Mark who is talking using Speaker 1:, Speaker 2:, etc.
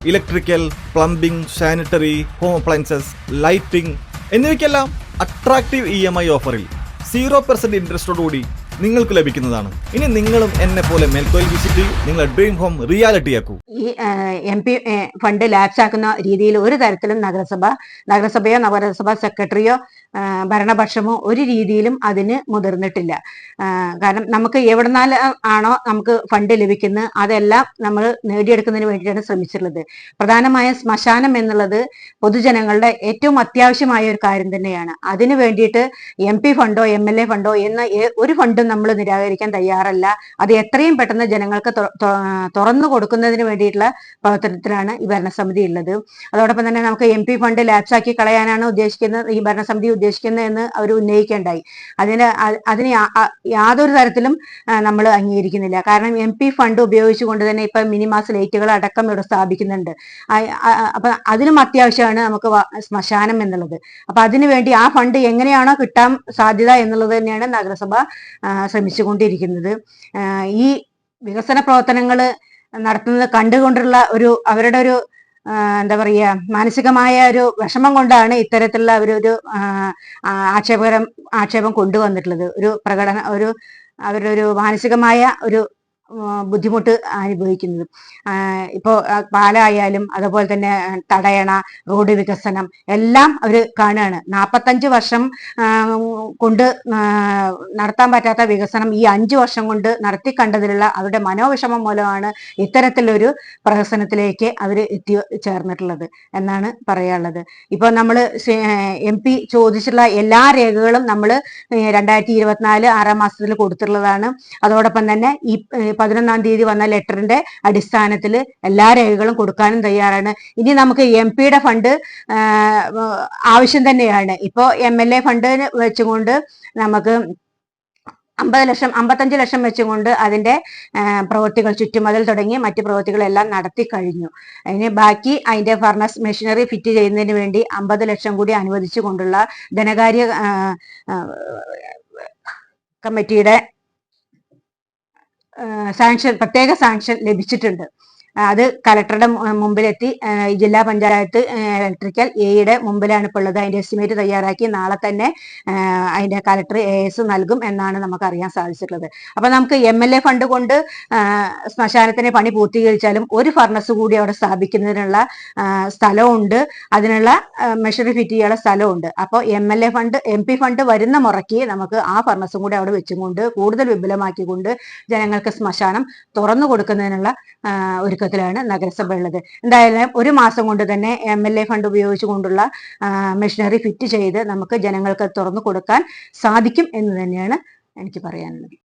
Speaker 1: Electrical plumbing sanitary home appliances lighting എന്നിവയ്ക്കെല്ലാം attractive E M I ഓഫറിൽ zero percent ഇൻട്രസ്റ്റോടുകൂടി നിങ്ങൾക്ക് ലഭിക്കുന്നതാണ്. ഇനി നിങ്ങളും എന്നെ പോലെ മേൽക്കോയിൽ വിസിറ്റ് നിങ്ങളുടെ ഡ്രീം ഹോം റിയാലിറ്റി ആക്കൂ.
Speaker 2: ഈ എം പി ഫണ്ട് ലാപ്സാക്കുന്ന രീതിയിൽ ഒരു തരത്തിലും നഗരസഭ നഗരസഭയോ നഗരസഭാ സെക്രട്ടറിയോ ഭരണപക്ഷമോ ഒരു രീതിയിലും അതിന് മുതിർന്നിട്ടില്ല. കാരണം നമുക്ക് എവിടുന്നാൽ ആണോ നമുക്ക് ഫണ്ട് ലഭിക്കുന്നത് അതെല്ലാം നമ്മൾ നേടിയെടുക്കുന്നതിന് വേണ്ടിയിട്ടാണ് ശ്രമിച്ചിട്ടുള്ളത്. പ്രധാനമായ ശ്മശാനം എന്നുള്ളത് പൊതുജനങ്ങളുടെ ഏറ്റവും അത്യാവശ്യമായ ഒരു കാര്യം തന്നെയാണ്. അതിനു വേണ്ടിയിട്ട് എം പി ഫണ്ടോ എം എൽ എ ഫണ്ടോ എന്ന ഒരു ഫണ്ടും നമ്മൾ നിരാകരിക്കാൻ തയ്യാറല്ല. അത് എത്രയും പെട്ടെന്ന് ജനങ്ങൾക്ക് തുറന്നു കൊടുക്കുന്നതിന് വേണ്ടിയിട്ടുള്ള പ്രവർത്തനത്തിലാണ് ഈ ഭരണസമിതി ഉള്ളത്. അതോടൊപ്പം തന്നെ നമുക്ക് എം പി ഫണ്ട് ലാപ്സാക്കി കളയാനാണ് ഉദ്ദേശിക്കുന്നത് ഈ ഭരണസമിതി ഉദ്ദേശിക്കുന്നത് എന്ന് അവർ ഉന്നയിക്കേണ്ടായി. അതിന് അതിന് യാതൊരു തരത്തിലും നമ്മൾ അംഗീകരിക്കുന്നില്ല. കാരണം എം പി ഫണ്ട് ഉപയോഗിച്ചുകൊണ്ട് തന്നെ ഇപ്പൊ മിനിമാസ് ലൈറ്റുകൾ അടക്കം ഇവിടെ സ്ഥാപിക്കുന്നുണ്ട്. അപ്പൊ അതിനും അത്യാവശ്യമാണ് നമുക്ക് ശ്മശാനം എന്നുള്ളത്. അപ്പൊ അതിനുവേണ്ടി ആ ഫണ്ട് എങ്ങനെയാണോ കിട്ടാൻ സാധ്യത എന്നുള്ളത് തന്നെയാണ് നഗരസഭ ശ്രമിച്ചുകൊണ്ടിരിക്കുന്നത്. ഈ വികസന പ്രവർത്തനങ്ങൾ നടത്തുന്നത് കണ്ടുകൊണ്ടുള്ള ഒരു അവരുടെ ഒരു എന്താ പറയുക മാനസികമായ ഒരു വിഷമം കൊണ്ടാണ് ഇത്തരത്തിലുള്ള ആ, ആക്ഷേപകരം ആക്ഷേപം കൊണ്ടുവന്നിട്ടുള്ളത്. ഒരു പ്രകടന ഒരു അവരുടെ ഒരു മാനസികമായ ഒരു ബുദ്ധിമുട്ട് അനുഭവിക്കുന്നത്. ഇപ്പോൾ പാലായാലും അതുപോലെ തന്നെ തടയണ റോഡ് വികസനം എല്ലാം അവർ കാണുകയാണ്. നാൽപ്പത്തഞ്ച് വർഷം കൊണ്ട് നടത്താൻ പറ്റാത്ത വികസനം ഈ അഞ്ച് വർഷം കൊണ്ട് നടത്തി കണ്ടതിലുള്ള അവരുടെ മനോവിഷമം മൂലമാണ് ഇത്തരത്തിലൊരു പ്രഹസനത്തിലേക്ക് അവർ എത്തി ചേർന്നിട്ടുള്ളത് എന്നാണ് പറയാനുള്ളത്. ഇപ്പോൾ നമ്മൾ എം പി ചോദിച്ചിട്ടുള്ള എല്ലാ രേഖകളും നമ്മൾ രണ്ടായിരത്തി ഇരുപത്തിനാല് ആറാം മാസത്തിൽ കൊടുത്തിട്ടുള്ളതാണ്. അതോടൊപ്പം തന്നെ ഈ പതിനൊന്നാം തീയതി വന്ന ലെറ്ററിന്റെ അടിസ്ഥാനത്തിൽ എല്ലാ രേഖകളും കൊടുക്കാനും തയ്യാറാണ്. ഇനി നമുക്ക് എം പിയുടെ ഫണ്ട് ആവശ്യം തന്നെയാണ്. ഇപ്പോൾ എം എൽ എ ഫണ്ട് വെച്ചുകൊണ്ട് നമുക്ക് അമ്പത് ലക്ഷം അമ്പത്തഞ്ച് ലക്ഷം വെച്ചുകൊണ്ട് അതിന്റെ പ്രവൃത്തികൾ ചുറ്റുമതിൽ തുടങ്ങി മറ്റു പ്രവൃത്തികളെല്ലാം നടത്തി കഴിഞ്ഞു. അതിന് ബാക്കി അതിന്റെ ഫർണസ് മെഷീനറി ഫിറ്റ് ചെയ്യുന്നതിന് വേണ്ടി അമ്പത് ലക്ഷം കൂടി അനുവദിച്ചു കൊണ്ടുള്ള ധനകാര്യ കമ്മിറ്റിയുടെ സാങ്ഷൻ പ്രത്യേക സാങ്ഷൻ ലഭിച്ചിട്ടുണ്ട്. അത് കലക്ടറുടെ മുമ്പിലെത്തി. ജില്ലാ പഞ്ചായത്ത് ഇലക്ട്രിക്കൽ എയുടെ മുമ്പിലാണ് ഇപ്പോൾ ഉള്ളത്. അതിന്റെ എസ്റ്റിമേറ്റ് തയ്യാറാക്കി നാളെ തന്നെ അതിന്റെ കലക്ടർ എ എസ് നൽകും എന്നാണ് നമുക്ക് അറിയാൻ സാധിച്ചിട്ടുള്ളത്. അപ്പൊ നമുക്ക് എം എൽ എ ഫണ്ട് കൊണ്ട് ശ്മശാനത്തിന് പണി പൂർത്തീകരിച്ചാലും ഒരു ഫർണസ് കൂടി അവിടെ സ്ഥാപിക്കുന്നതിനുള്ള സ്ഥലമുണ്ട് അതിനുള്ള മെഷറി ഫിറ്റ് ചെയ്യാനുള്ള സ്ഥലമുണ്ട് അപ്പോൾ M L A fund M P fund വരുന്ന മുറയ്ക്ക് നമുക്ക് ആ ഫർണസും കൂടി അവിടെ വെച്ചുകൊണ്ട് കൂടുതൽ വിപുലമാക്കിക്കൊണ്ട് ജനങ്ങൾക്ക് ശ്മശാനം തുറന്നു കൊടുക്കുന്നതിനുള്ള ആ, ഒരുക്കത്തിലാണ് നഗരസഭ ഉള്ളത്. എന്തായാലും ഒരു മാസം കൊണ്ട് തന്നെ എം എൽ എ ഫണ്ട് ഉപയോഗിച്ചുകൊണ്ടുള്ള മെഷീനറി ഫിറ്റ് ചെയ്ത് നമുക്ക് ജനങ്ങൾക്ക് തുറന്നു കൊടുക്കാൻ സാധിക്കും എന്ന് തന്നെയാണ് എനിക്ക് പറയാനുള്ളത്.